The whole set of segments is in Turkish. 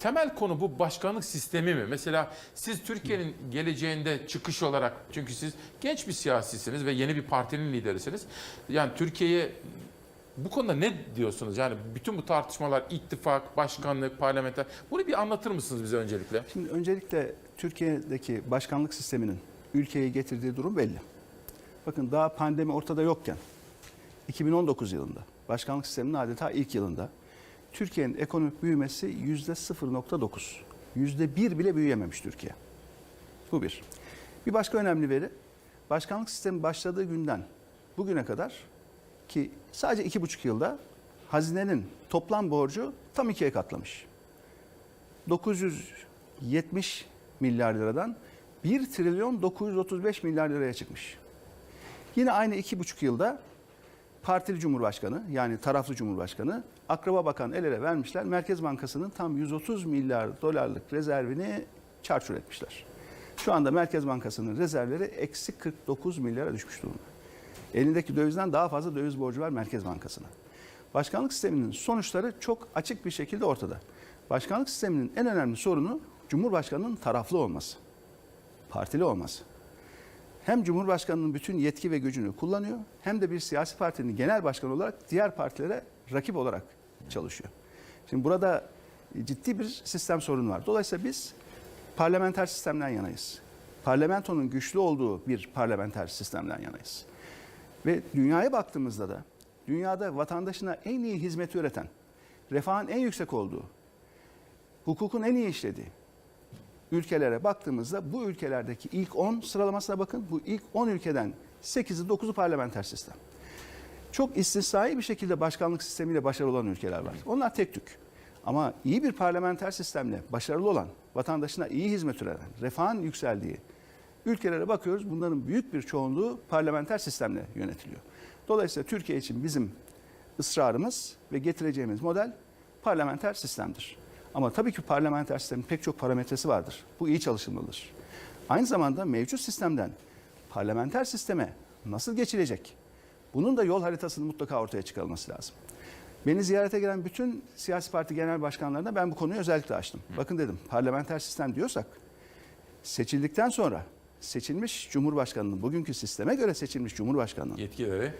temel konu bu başkanlık sistemi mi? Mesela siz Türkiye'nin geleceğinde çıkış olarak çünkü siz genç bir siyasisiniz ve yeni bir partinin liderisiniz. Yani Türkiye'ye bu konuda ne diyorsunuz? Yani bütün bu tartışmalar ittifak, başkanlık, parlamenter bunu bir anlatır mısınız bize öncelikle? Şimdi öncelikle Türkiye'deki başkanlık sisteminin ülkeye getirdiği durum belli. Bakın daha pandemi ortada yokken 2019 yılında başkanlık sisteminin adeta ilk yılında Türkiye'nin ekonomik büyümesi yüzde 0.9. Yüzde bir bile büyüyememiş Türkiye. Bu bir. Bir başka önemli veri başkanlık sistemi başladığı günden bugüne kadar ki sadece iki buçuk yılda hazinenin toplam borcu tam ikiye katlamış. 970 milyar liradan 1 trilyon 935 milyar liraya çıkmış. Yine aynı iki buçuk yılda partili cumhurbaşkanı yani taraflı cumhurbaşkanı akraba bakan el ele vermişler. Merkez Bankası'nın tam 130 milyar dolarlık rezervini çarçur etmişler. Şu anda Merkez Bankası'nın rezervleri eksi 49 milyara düşmüş durumda. Elindeki dövizden daha fazla döviz borcu var Merkez Bankası'na. Başkanlık sisteminin sonuçları çok açık bir şekilde ortada. Başkanlık sisteminin en önemli sorunu Cumhurbaşkanının taraflı olması, partili olması. Hem Cumhurbaşkanının bütün yetki ve gücünü kullanıyor hem de bir siyasi partinin genel başkanı olarak diğer partilere rakip olarak çalışıyor. Şimdi burada ciddi bir sistem sorunu var. Dolayısıyla biz parlamenter sistemden yanayız. Parlamentonun güçlü olduğu bir parlamenter sistemden yanayız. Ve dünyaya baktığımızda da dünyada vatandaşına en iyi hizmeti üreten, refahın en yüksek olduğu, hukukun en iyi işlediği ülkelere baktığımızda bu ülkelerdeki ilk 10 sıralamasına bakın. Bu ilk 10 ülkeden 8'i 9'u parlamenter sistem. Çok istisnai bir şekilde başkanlık sistemiyle başarılı olan ülkeler var. Onlar tek tük. Ama iyi bir parlamenter sistemle başarılı olan, vatandaşına iyi hizmet üreten, refahın yükseldiği ülkelere bakıyoruz. Bunların büyük bir çoğunluğu parlamenter sistemle yönetiliyor. Dolayısıyla Türkiye için bizim ısrarımız ve getireceğimiz model parlamenter sistemdir. Ama tabii ki parlamenter sistemin pek çok parametresi vardır. Bu iyi çalışılmalıdır. Aynı zamanda mevcut sistemden parlamenter sisteme nasıl geçilecek? Bunun da yol haritasının mutlaka ortaya çıkarılması lazım. Beni ziyarete gelen bütün siyasi parti genel başkanlarına ben bu konuyu özellikle açtım. Bakın dedim parlamenter sistem diyorsak seçildikten sonra seçilmiş Cumhurbaşkanı'nın bugünkü sisteme göre seçilmiş Cumhurbaşkanı'nın Yetkileri.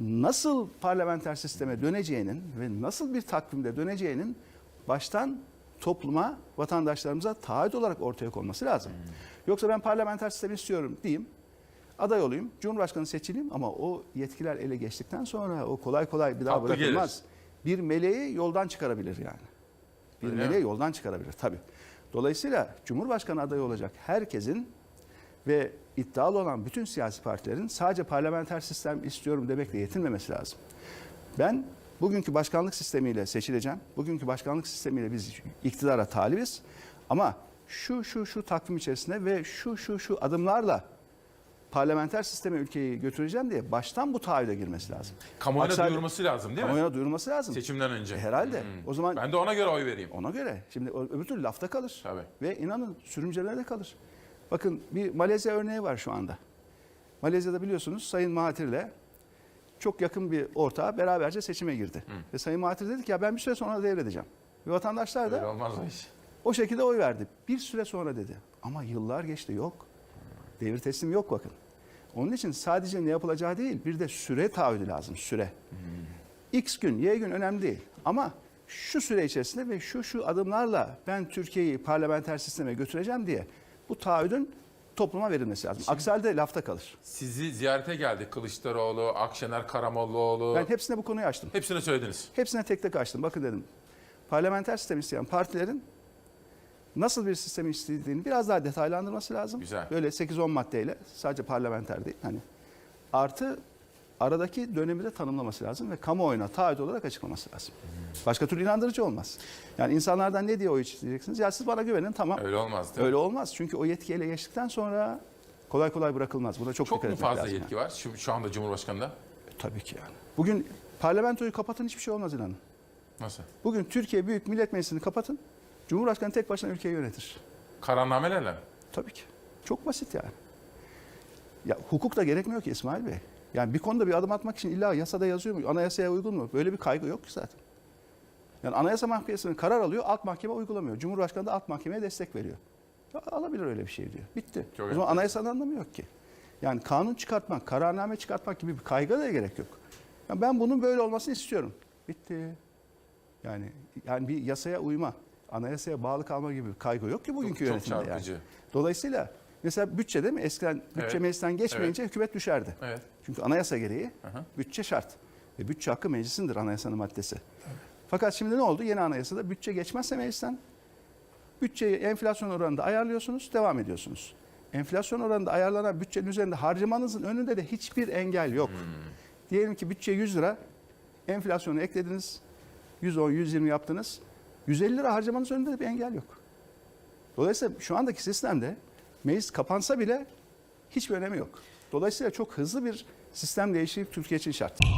nasıl parlamenter sisteme döneceğinin ve nasıl bir takvimde döneceğinin baştan topluma, vatandaşlarımıza taahhüt olarak ortaya konması lazım. Yoksa ben parlamenter sistemi istiyorum diyeyim, aday olayım, Cumhurbaşkanı seçileyim ama o yetkiler ele geçtikten sonra o kolay kolay bir daha Haklı bırakılmaz. Bir meleği yoldan çıkarabilir yani. Bir Öyle meleği mi? yoldan çıkarabilir tabii. Dolayısıyla Cumhurbaşkanı adayı olacak herkesin ve iddialı olan bütün siyasi partilerin sadece parlamenter sistem istiyorum demekle yetinmemesi lazım. Ben bugünkü başkanlık sistemiyle seçileceğim. Bugünkü başkanlık sistemiyle biz iktidara talibiz. Ama şu şu şu takvim içerisinde ve şu şu şu adımlarla parlamenter sisteme ülkeyi götüreceğim diye baştan bu taahhüde girmesi lazım. Kamuoyuna Aksi halde- duyurması lazım değil mi? Kamuoyuna duyurması lazım. Seçimden önce. E, herhalde. O zaman Ben de ona göre oy vereyim. ona göre. Şimdi öbür türlü lafta kalır. Tabii. Ve inanın sürümcelerde kalır. Bakın bir Malezya örneği var şu anda. Malezya'da biliyorsunuz Sayın Mahathir'le çok yakın bir ortağı beraberce seçime girdi. Ve Sayın Mahathir dedi ki ya ben bir süre sonra devredeceğim. Ve vatandaşlar Öyle da olmaz o iş. o şekilde oy verdi. Bir süre sonra dedi. Ama yıllar geçti yok. Devir teslim yok bakın. Onun için sadece ne yapılacağı değil bir de süre taahhüdü lazım süre. X gün, Y gün önemli değil. Ama şu süre içerisinde ve şu şu adımlarla ben Türkiye'yi parlamenter sisteme götüreceğim diye bu taahhüdün topluma verilmesi lazım. Aksi halde lafta kalır. Sizi ziyarete geldi Kılıçdaroğlu, Akşener Karamollaoğlu. Ben hepsine bu konuyu açtım. Hepsini söylediniz. Hepsine tek tek açtım. Bakın dedim. Parlamenter sistem isteyen partilerin nasıl bir sistemi istediğini biraz daha detaylandırması lazım. Güzel. Böyle 8-10 maddeyle sadece parlamenter değil. Hani artı aradaki dönemi de tanımlaması lazım ve kamuoyuna taahhüt olarak açıklaması lazım. Başka türlü inandırıcı olmaz. Yani insanlardan ne diye oy isteyeceksiniz? Ya siz bana güvenin tamam. Öyle olmaz değil mi? Öyle olmaz. Çünkü o yetki ele geçtikten sonra kolay kolay bırakılmaz. Buna çok, Çok dikkat mu etmek fazla lazım. yetki var şu, şu anda Cumhurbaşkanı'nda? yani. Tabii ki yani. Bugün parlamentoyu kapatın hiçbir şey olmaz inanın. Nasıl? Bugün Türkiye Büyük Millet Meclisi'ni kapatın. Cumhurbaşkanı tek başına ülkeyi yönetir. Kararnamelerle mi? Tabii ki. Çok basit yani. Ya hukuk da gerekmiyor ki İsmail Bey. Yani bir konuda bir adım atmak için illa yasada yazıyor mu? Anayasaya uygun mu? Böyle bir kaygı yok ki zaten. Yani Anayasa Mahkemesi'nin karar alıyor, alt mahkeme uygulamıyor. Cumhurbaşkanı da alt mahkemeye destek veriyor. Ya Alabilir öyle bir şey diyor. Bitti. Çok o zaman enteresan. anayasanın anlamı yok ki. Yani kanun çıkartmak, kararname çıkartmak gibi bir kaygı da gerek yok. Ya ben bunun böyle olmasını istiyorum. Bitti. Yani yani bir yasaya uyma, anayasaya bağlı kalma gibi bir kaygı yok ki bugünkü çok yönetimde yani. çarpıcı. Dolayısıyla mesela bütçe değil mi? Eskiden bütçe Evet. meclisten geçmeyince hükümet düşerdi. Evet. Çünkü anayasa gereği Aha. bütçe şart. Ve bütçe hakkı meclisindir anayasanın maddesi. Fakat şimdi ne oldu? Yeni anayasada bütçe geçmezse meclisten bütçeyi enflasyon oranında ayarlıyorsunuz, devam ediyorsunuz. Enflasyon oranında ayarlanan bütçenin üzerinde harcamanızın önünde de hiçbir engel yok. Diyelim ki bütçe 100 lira, enflasyonu eklediniz, 110, 120 yaptınız. 150 lira harcamanız önünde de bir engel yok. Dolayısıyla şu andaki sistemde meclis kapansa bile hiçbir önemi yok. Dolayısıyla çok hızlı bir sistem değişikliği Türkiye için şart.